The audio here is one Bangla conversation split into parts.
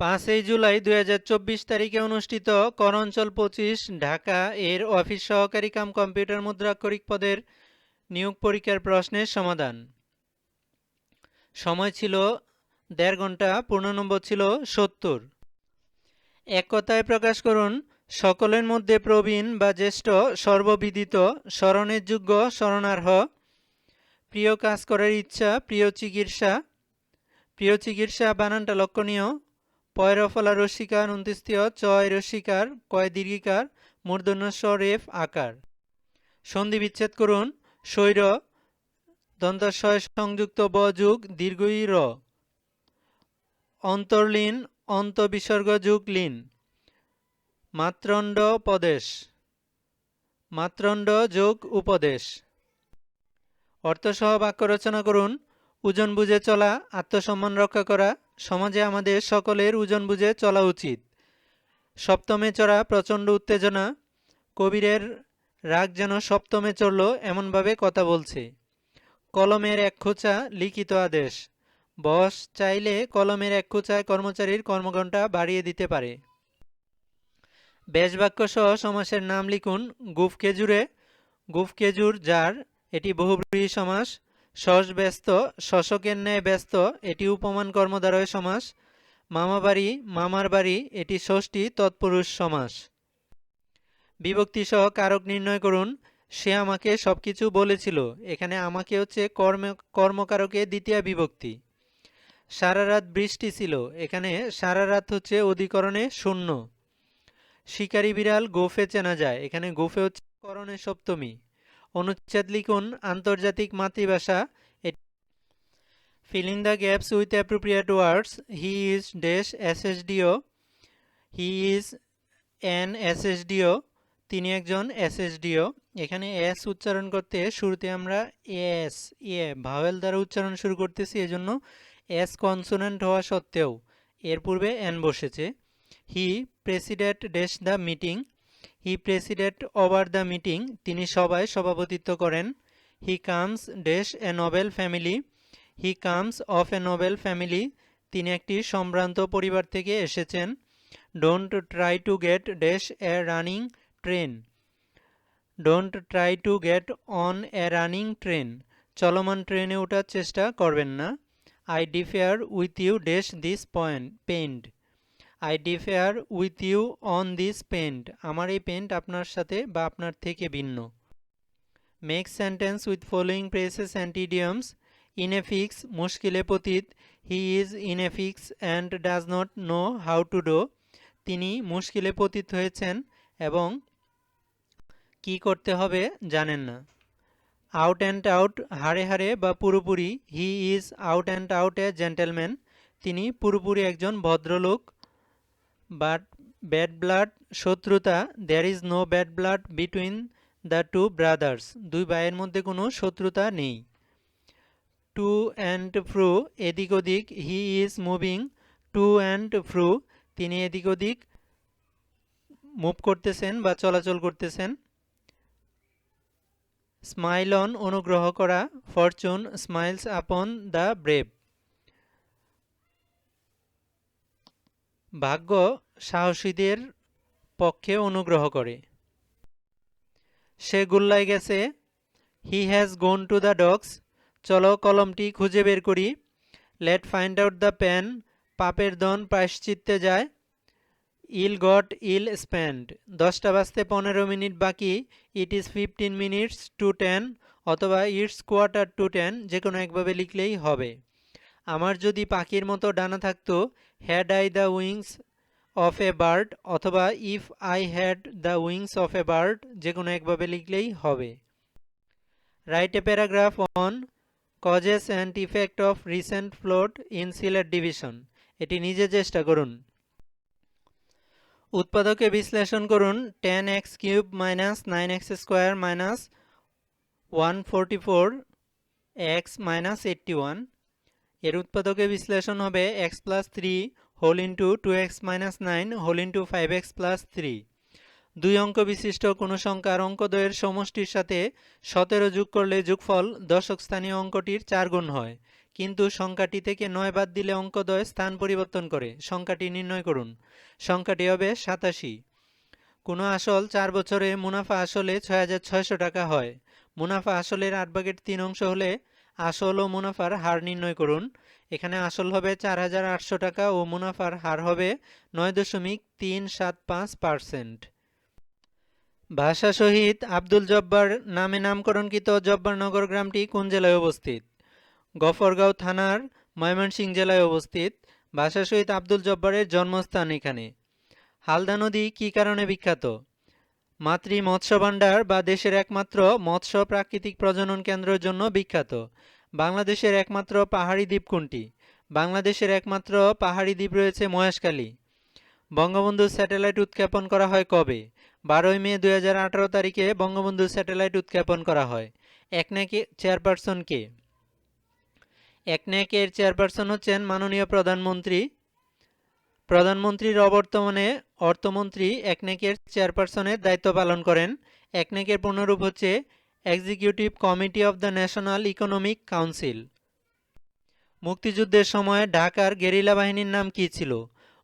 পাঁচই জুলাই দু হাজার চব্বিশ তারিখে অনুষ্ঠিত কর অঞ্চল পঁচিশ ঢাকা এর অফিস সহকারী কাম কম্পিউটার মুদ্রাক্ষরিক পদের নিয়োগ পরীক্ষার প্রশ্নের সমাধান। সময় ছিল দেড় ঘণ্টা, পূর্ণ নম্বর ছিল সত্তর। এক কথায় প্রকাশ করুন, সকলের মধ্যে প্রবীণ বা জ্যেষ্ঠ, সর্ববিদিত, স্মরণের যোগ্য স্মরণার্হ প্রিয় কাজ করার ইচ্ছা, প্রিয় চিকিৎসা প্রিয় চিকিৎসা বানানটা লক্ষণীয় পয়রফলা রস্বীকার উনত্রিশতীয় চয় রস্বীকার কয় দীর্ঘিকার, মূর্ধন্য স রেফ আকার। সন্ধি বিচ্ছেদ করুন। স্বৈর দন্তাশয় সংযুক্ত ব যুগ, দীর্ঘই র। অন্তর্লীন অন্ত বিসর্গ যুগ, লিন। মাত্রণ্ড পদেশ মাত্রণ্ড যোগ, উপদেশ। অর্থসহ বাক্য রচনা করুন। ওজন বুঝে চলা, আত্মসম্মান রক্ষা করা সমাজে আমাদের সকলের ওজন বুঝে চলা উচিত। সপ্তমে চড়া প্রচণ্ড উত্তেজনা, কবিরের রাগ যেন সপ্তমে চড়ল এমনভাবে কথা বলছে। কলমের এক খোঁচা লিখিত আদেশ, বস চাইলে কলমের এক খোঁচায় কর্মচারীর কর্মঘণ্টা বাড়িয়ে দিতে পারে। বেশবাক্য সহ সমাসের নাম লিখুন গুফ খেজুরে গুফ খেজুর যার, এটি বহুব্রীহি সমাস শস ব্যস্ত শশকের ন্যায় ব্যস্ত, এটি উপমান কর্মদ্বারয় সমাস। মামাবাড়ি মামার বাড়ি, এটি ষষ্ঠী তৎপুরুষ সমাস। বিভক্তি সহ কারক নির্ণয় করুন, সে আমাকে সবকিছু বলেছিল, এখানে আমাকে হচ্ছে কর্ম, কর্মকারকে দ্বিতীয় বিভক্তি। সারা রাত বৃষ্টি ছিল, এখানে সারা রাত হচ্ছে অধিকরণে শূন্য। শিকারী বিড়াল গোফে চেনা যায়, এখানে গোফে হচ্ছে করণে সপ্তমী। অনুচ্ছেদ লিখুন আন্তর্জাতিক মাতৃভাষা। Filling the gaps with appropriate words he is dash SSDO he is an SSDO তিনি একজন এসএসডিও এখানে এস উচ্চারণ করতে শুরুতে আমরা এস এ ভাওয়েল দ্বারা উচ্চারণ শুরু করতেছি, এজন্য এস কনসোনেন্ট হওয়া সত্ত্বেও। এর পূর্বে এন বসেছে। He president dash the meeting he president over the meeting, তিনি সবাই সভাপতিত্ব করেন। He comes dash a noble family. He comes of a noble family, তিনি একটি সম্ভ্রান্ত পরিবার থেকে এসেছেন। Don't try to get dash a running train. Don't try to get on a running train. চলমান ট্রেনে ওঠার চেষ্টা করবেন না। I differ with you dash this point point I differ with you on this point আমার এই পেন্ট আপনার সাথে বা আপনার থেকে ভিন্ন। Make sentence with following phrases and idioms in a fix মুশকিলে পতীত। He is in a fix and does not know how to do তিনি মুশকিলে পতিত হয়েছেন এবং কি করতে হবে জানেন না। আউট অ্যান্ড আউট হাড়ে হাড়ে বা পুরোপুরি। He is out and out a gentleman তিনি পুরোপুরি একজন ভদ্রলোক। বাট ব্যাড ব্লাড শত্রুতা there is no bad blood between the two brothers দুই ভাইয়ের মধ্যে কোনো শত্রুতা নেই। টু অ্যান্ড ফ্রু এদিক ওদিক he is moving to and fro তিনি এদিক ওদিক মুভ করতেছেন বা চলাচল করতেছেন। স্মাইল অন অনুগ্রহ করা fortune smiles upon the brave ভাগ্য সাহসীদের পক্ষে অনুগ্রহ করে। সে গুল্লায় গেছে। He has gone to the dogs চলো কলমটি খুঁজে বের করি। Let find out the pen পাপের দন প্রায়শ্চিত্তে যায়। ইল গট ইল স্প্যান্ড দশটা বাজতে পনেরো মিনিট বাকি। It is fifteen minutes to ten অথবা ইটস কোয়ার্টার টু টেন যে কোনো একভাবে লিখলেই হবে। আমার যদি পাখির মতো ডানা থাকতো had I the wings of a bird অথবা if I had the wings of a bird যে কোনো একভাবে লিখলেই হবে। Write a paragraph on causes and effect of recent flood in Sylhet division এটি নিজে চেষ্টা করুন। উৎপাদকে বিশ্লেষণ করুন ten x cube minus nine x square minus one forty four x minus eighty one এর উৎপাদকে বিশ্লেষণ হবে x plus three whole into two x minus nine whole into five x plus three দুই অঙ্ক বিশিষ্ট কোনো সংখ্যার অঙ্কদ্বয়ের সমষ্টির সাথে সতেরো যোগ করলে যোগফল দশক স্থানীয় অঙ্কটির চার গুণ হয়। কিন্তু সংখ্যাটি থেকে নয় বাদ দিলে অঙ্কদ্বয় স্থান পরিবর্তন করে। সংখ্যাটি নির্ণয় করুন। সংখ্যাটি হবে সাতাশি। কোনো আসল চার বছরে মুনাফা আসলে ছয় হাজার ছয়শো টাকা হয়। মুনাফা আসলের আট ভাগের তিন অংশ হলে আসল ও মুনাফার হার নির্ণয় করুন। এখানে আসল হবে চার হাজার আটশো টাকা ও মুনাফার হার হবে নয় দশমিক তিন সাত পাঁচ পার্সেন্ট। ভাষা শহীদ আব্দুল জব্বার নামে নামকরণকৃত জব্বারনগর গ্রামটি কোন জেলায় অবস্থিত? গফরগাঁও থানার ময়মনসিংহ জেলায় অবস্থিত। ভাষা শহীদ আব্দুল জব্বারের জন্মস্থান এখানে। হালদা নদী কী কারণে বিখ্যাত? মাতৃ মৎস্য ভাণ্ডার বা দেশের একমাত্র মৎস্য প্রাকৃতিক প্রজনন কেন্দ্রের জন্য বিখ্যাত। বাংলাদেশের একমাত্র পাহাড়ি দ্বীপ কোনটি? বাংলাদেশের একমাত্র পাহাড়ি দ্বীপ রয়েছে মহেশখালী। বঙ্গবন্ধু স্যাটেলাইট উৎক্ষেপণ করা হয় কবে? বারোই মে দু হাজার আঠারো তারিখে বঙ্গবন্ধু স্যাটেলাইট উৎক্ষেপণ করা হয়। একনেকে চেয়ারপারসন কে? একনেকের চেয়ারপারসন হচ্ছেন মাননীয় প্রধানমন্ত্রী প্রধানমন্ত্রীর অবর্তমানে অর্থমন্ত্রী একনেকের চেয়ারপারসনের দায়িত্ব পালন করেন। একনেকের পূর্ণরূপ হচ্ছে executive committee of the national economic council মুক্তিযুদ্ধের সময় ঢাকার গেরিলা বাহিনীর নাম কী ছিল?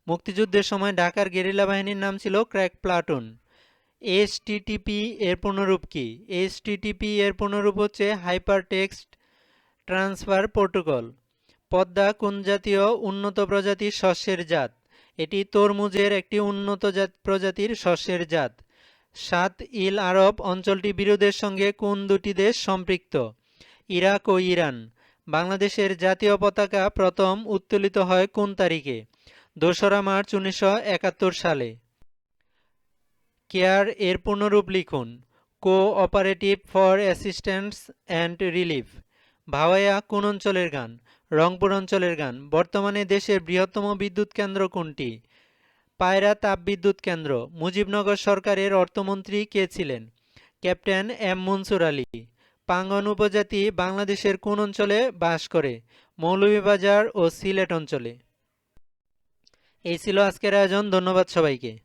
মুক্তিযুদ্ধের সময় ঢাকার গেরিলা বাহিনীর নাম ছিল ক্র্যাক প্লাটুন। এসটিটিপি এর পূর্ণরূপ কি? এসটিটিপি এর পূর্ণরূপ হচ্ছে hyper text transfer protocol. Padma কোন জাতীয় উন্নত প্রজাতির শস্যের জাত? এটি তরমুজের একটি উন্নত জাত প্রজাতির শস্যের জাত। সাত ইল আরব অঞ্চলটি বিরোধের সঙ্গে কোন দুটি দেশ সম্পৃক্ত? ইরাক ও ইরান। বাংলাদেশের জাতীয় পতাকা প্রথম উত্তোলিত হয় কোন তারিখে? দোসরা মার্চ উনিশশো একাত্তর সালে। কেয়ার এর পূর্ণরূপ লিখুন। Cooperative for assistance and relief. Bhawaiya কোন অঞ্চলের গান? রংপুর অঞ্চলের গান। বর্তমানে দেশের বৃহত্তম বিদ্যুৎ কেন্দ্র কোনটি? পায়রা তাপবিদ্যুৎ কেন্দ্র। মুজিবনগর সরকারের অর্থমন্ত্রী কে ছিলেন? Captain M Mansur Ali. পাঙ্গন উপজাতি বাংলাদেশের কোন অঞ্চলে বাস করে? মৌলভীবাজার ও সিলেট অঞ্চলে। এই ছিল আজকের আয়োজন। ধন্যবাদ সবাইকে।